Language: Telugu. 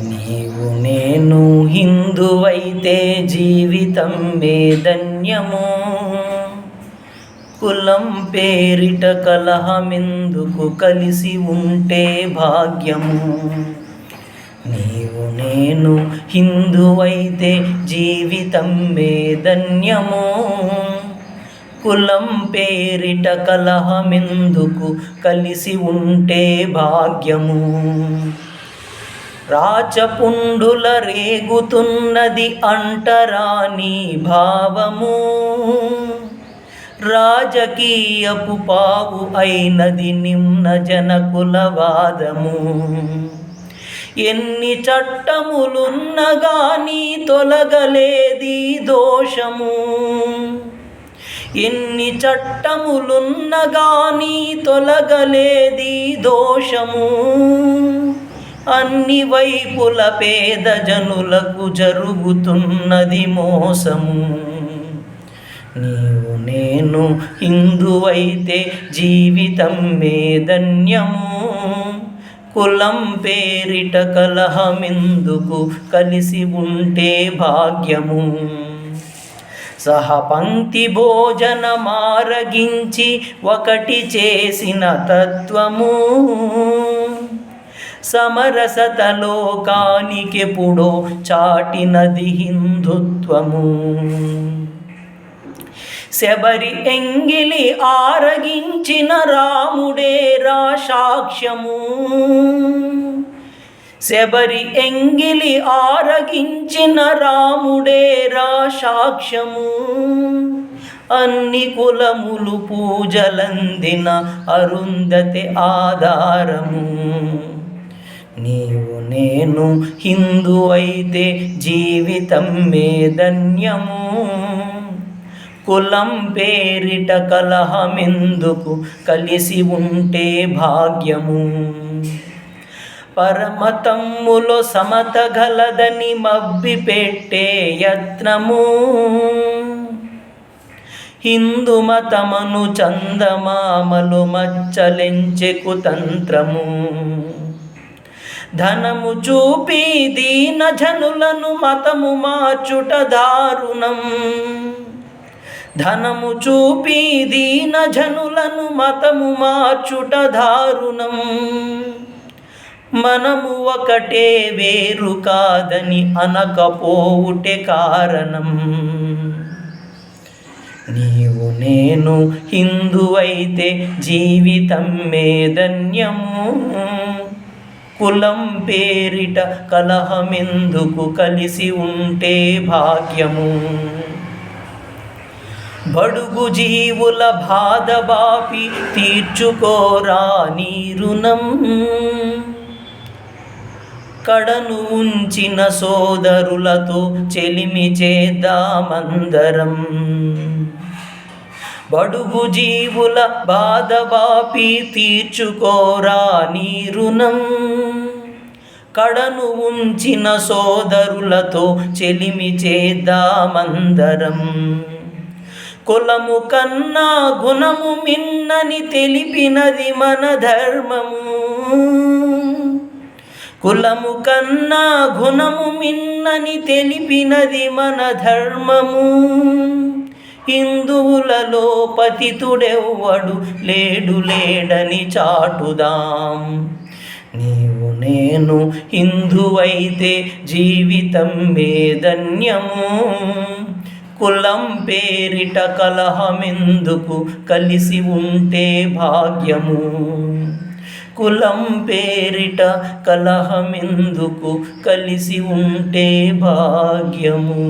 నీవు నేను హిందువైతే జీవితం ధన్యము. కులం పేరిట కలహమెందుకు కలిసి ఉంటే భాగ్యము. నీవు నేను హిందువైతే జీవితం ధన్యము. కులం పేరిట కలహమెందుకు కలిసి ఉంటే భాగ్యము. రాచపుండుల రేగుతున్నది అంటరాని భావము. రాజకీయపు పావు అయినది నిమ్న జనకుల వాదము. ఎన్ని చట్టములున్నగాని తొలగలేది దోషము. ఎన్ని చట్టములున్న గాని తొలగలేది దోషము. అన్ని వైపుల పేద జనులకు జరుగుతున్నది మోసము. నీవు నేను హిందువైతే జీవితం ధన్యము. కులం పేరిట కలహమెందుకు కలిసి ఉంటే భాగ్యము. సహపంక్తి భోజన మారగించి ఒకటి చేసిన తత్వము. సమరసత లోకానికెప్పుడో చాటినది హిందుత్వము. శబరి ఎంగిలి ఆరగించిన రాముడే రా సాక్ష్యము శబరి ఎంగిలి ఆరగించిన రాముడే రా సాక్ష్యము అన్ని కులములు పూజలందిన అరుంధతి ఆధారము. నీవు నేను హిందూ అయితే జీవితం మే ధన్యము. కులం పేరిట కలహమెందుకు కలిసి ఉంటే భాగ్యము. పరమతమ్ములో సమత గలదని మబ్బి పెట్టే యత్నము. హిందూ మతమను చందమామలు మచ్చలెంచె తంత్రము. ధనము చూపి దీన జనులను మతము మార్చుట దారుణం. ధనము చూపి దీన జనులను మతము మార్చుట దారుణం. మనము ఒకటే వేరు కాదని అనకపోవుటే కారణం. నీవు నేను హిందువైతే జీవితం ధన్యము. కులం పేరిట కలహమెందుకు కలిసి ఉంటే భాగ్యము? బడుగు జీవుల బాధ బాపి తీర్చుకోరా నీ రుణం. కడను ఉంచిన సోదరులతో చెలిమి చేద్దామందరం. బడుగు జీవుల బాధ బాపి తీర్చుకోరా నీ రుణం. కడను ఉంచిన సోదరులతో చెలిమి చేద్దామందరం. కులము కన్నా గుణము మిన్నని తెలిపినది మన ధర్మము. కులము కన్నా గుణము మిన్నని తెలిపినది మన ధర్మము. హిందువులలో పతితుడెవ్వడు లేడు లేడని చాటుదాం. నీవు నేను హిందువైతే జీవితం మేధన్యము కులం పేరిట కలహమెందుకు కలిసి ఉంటే భాగ్యము. కులం పేరిట కలహమెందుకు కలిసి ఉంటే భాగ్యము.